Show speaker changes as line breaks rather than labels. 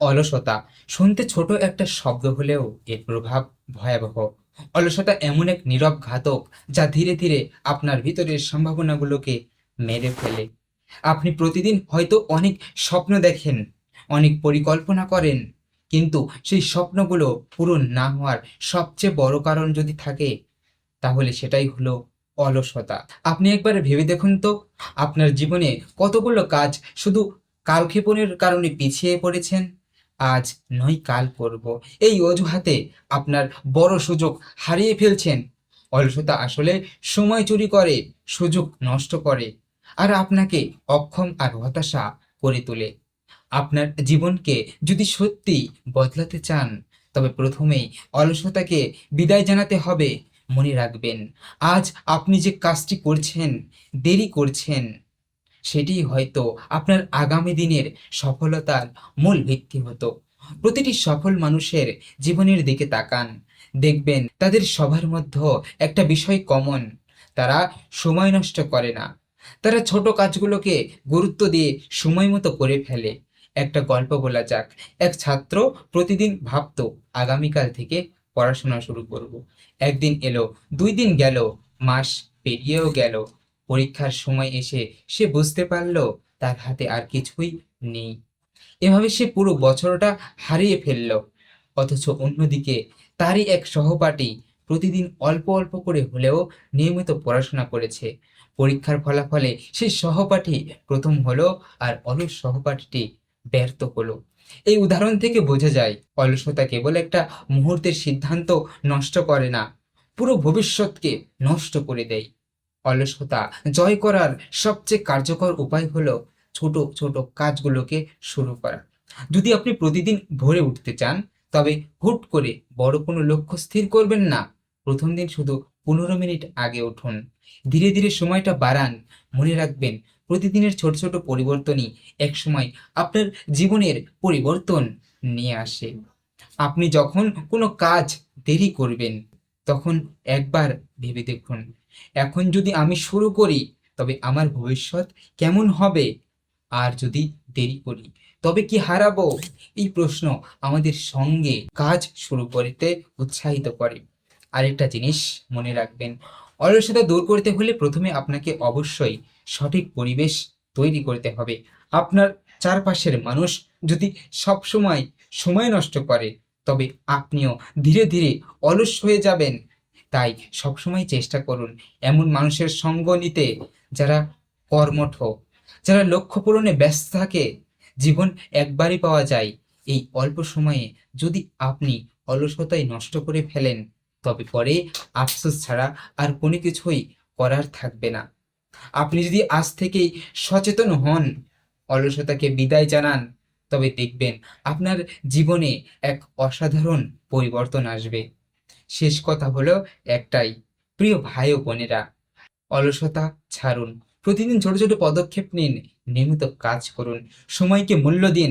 অলসতা। শুনতে ছোট একটা শব্দ হলেও এর প্রভাব ভয়াবহ। অলসতা এমন এক নীরব ঘাতক যা ধীরে ধীরে আপনার ভিতরের সম্ভাবনাগুলোকে মেরে ফেলে। আপনি প্রতিদিন হয়তো অনেক স্বপ্ন দেখেন, অনেক পরিকল্পনা করেন, কিন্তু সেই স্বপ্নগুলো পূরণ না হওয়ার সবচেয়ে বড় কারণ যদি থাকে, তাহলে সেটাই হলো অলসতা। আপনি একবার ভেবে দেখুন তো, আপনার জীবনে কতগুলো কাজ শুধু কালক্ষেপণের কারণে পিছিয়ে পড়েছেন? আজ নয় কাল করব। এই অজুহাতে আপনার বড় সুযোগ হারিয়ে ফেলছেন। অলসতা আসলে সময় চুরি করে, সুযোগ নষ্ট করে আর আপনাকে অক্ষম আর হতাশা করে তোলে। আপনার জীবনকে যদি সত্যি বদলাতে চান, তবে প্রথমেই অলসতাকে বিদায় জানাতে হবে, মনে রাখবেন। আজ আপনি যে কাজটি করছেন, দেরি করছেন সেটি হয়তো আপনার আগামী দিনের সফলতার মূল ভিত্তি হতো। প্রতিটি সফল মানুষের জীবনের দিকে তাকান। দেখবেন, তাদের সবার মধ্যে একটা বিষয় কমন তারা সময় নষ্ট করে না। তারা ছোট কাজগুলোকে গুরুত্ব দিয়ে সময় মতো করে ফেলে। একটা গল্প বলা যাক। এক ছাত্র প্রতিদিন ভাবতো, আগামীকাল থেকে পড়াশোনা শুরু করব। একদিন এলো, দুই দিন গেল, মাস পেরিয়েও গেল। পরীক্ষার সময় এসে সে বুঝতে পারল তার হাতে আর কিছুই নেই। এভাবে সে পুরো বছরটা হারিয়ে ফেলল। অথচ অন্যদিকে তারই এক সহপাঠী প্রতিদিন অল্প অল্প করে হলেও নিয়মিত পড়াশোনা করেছে। পরীক্ষার ফলাফলে সেই সহপাঠী প্রথম হলো আর অলস সহপাঠীটি ব্যর্থ হলো। এই উদাহরণ থেকে বোঝা যায়, অলসতা কেবল একটা মুহূর্তের সিদ্ধান্ত নষ্ট করে না, পুরো ভবিষ্যৎকে নষ্ট করে দেয়। অলসতা জয় করার সবচেয়ে কার্যকর উপায় হলো ছোট ছোট কাজগুলোকে শুরু করা। যদি আপনি প্রতিদিন ভোরে উঠতে চান, তবে হুট করে বড় কোনো লক্ষ্য স্থির করবেন না। প্রথম দিন শুধু পনেরো মিনিট আগে উঠুন। ধীরে ধীরে সময়টা বাড়ান। মনে রাখবেন, প্রতিদিনের ছোট ছোট পরিবর্তনই একসময় আপনার জীবনের পরিবর্তন নিয়ে আসে। আপনি যখন কোনো কাজ দেরি করবেন তখন একবার ভেবে দেখুন। এখন যদি আমি শুরু করি, তবে আমার ভবিষ্যৎ কেমন হবে? আর যদি দেরি করি, তবে কি হারাবো? এই প্রশ্ন আমাদের সঙ্গে কাজ শুরু করতে উৎসাহিত করে। আরেকটা জিনিস মনে রাখবেন, অলসতা দূর করতে হলে প্রথমে আপনাকে অবশ্যই সঠিক পরিবেশ তৈরি করতে হবে। আপনার চারপাশের মানুষ যদি সব সময় সময় নষ্ট করে তবে আপনিও ধীরে ধীরে অলস হয়ে যাবেন। তাই সবসময় চেষ্টা করুন এমন মানুষের সঙ্গ নিতে যারা কর্মঠ, যারা লক্ষ্য পূরণে ব্যস্ত থাকে। জীবন একবারই পাওয়া যায়। এই অল্প সময়ে যদি আপনি অলসতায় নষ্ট করে ফেলেন, তবে পরে আফসোস ছাড়া আর কোনো কিছুই করার থাকবে না। আপনি যদি আজ থেকেই সচেতন হন, অলসতাকে বিদায় জানান। তবে দেখবেন আপনার জীবনে এক অসাধারণ পরিবর্তন আসবে। শেষ কথা হলো একটাই, প্রিয় ভাই ও বোনেরা, অলসতা ছাড়ুন। প্রতিদিন ছোট ছোট পদক্ষেপ নিন, নিয়মিত কাজ করুন, সময়কে মূল্য দিন